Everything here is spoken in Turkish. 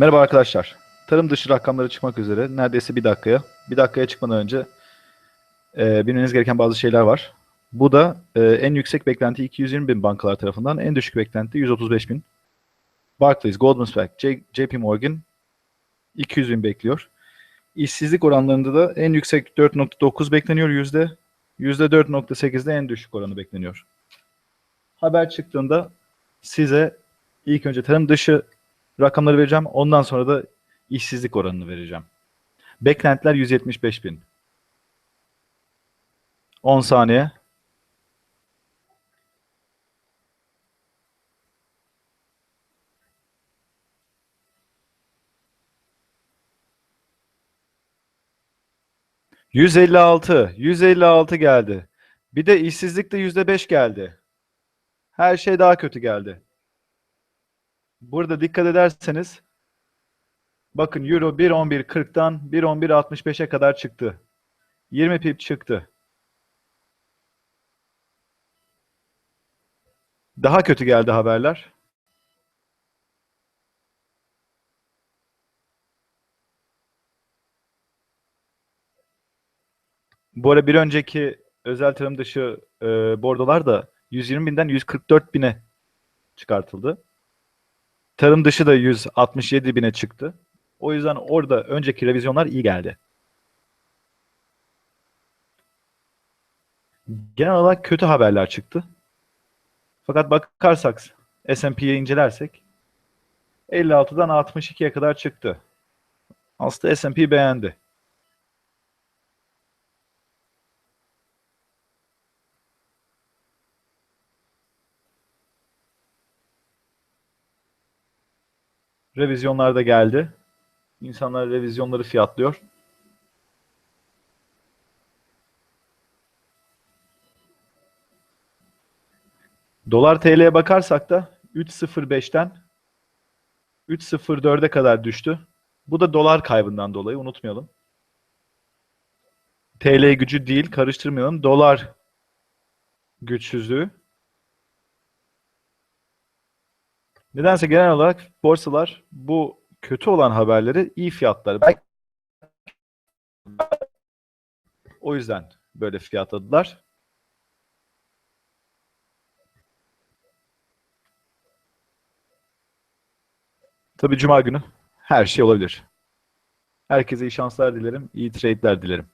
Merhaba arkadaşlar. Tarım dışı rakamları çıkmak üzere neredeyse bir dakikaya. Bir dakikaya çıkmadan önce e, bilmeniz gereken bazı şeyler var. Bu da e, en yüksek beklenti 220 bin bankalar tarafından, en düşük beklenti 135 bin. Barclays, Goldman Sachs, J- JP Morgan 200 bin bekliyor. İşsizlik oranlarında da en yüksek 4.9 bekleniyor yüzde. Yüzde 4.8'de en düşük oranı bekleniyor. Haber çıktığında size ilk önce tarım dışı rakamları vereceğim. Ondan sonra da işsizlik oranını vereceğim. Beklentiler 175 bin. 10 saniye. %56, %56 geldi. Bir de işsizlik de %5 geldi. Her şey daha kötü geldi. Burada dikkat ederseniz bakın Euro 1.11.40'dan 1.11.65'e kadar çıktı. 20 pip çıktı. Daha kötü geldi haberler. Bu ara bir önceki özel tarım dışı e, bordolar da 120 binden 144 bine çıkartıldı. Tarım dışı da 167 bine çıktı. O yüzden orada önceki revizyonlar iyi geldi. Genel olarak kötü haberler çıktı. Fakat bakarsak S&P'ye incelersek 56'dan 62'ye kadar çıktı. Aslında S&P beğendi. Revizyonlar da geldi. İnsanlar revizyonları fiyatlıyor. Dolar TL'ye bakarsak da 3.05'ten 3.04'e kadar düştü. Bu da dolar kaybından dolayı unutmayalım. TL gücü değil karıştırmayalım. Dolar güçsüzlüğü. Nedense genel olarak borsalar bu kötü olan haberleri iyi fiyatları. Belki o yüzden böyle fiyatladılar. Tabii cuma günü her şey olabilir. Herkese iyi şanslar dilerim, iyi trade'ler dilerim.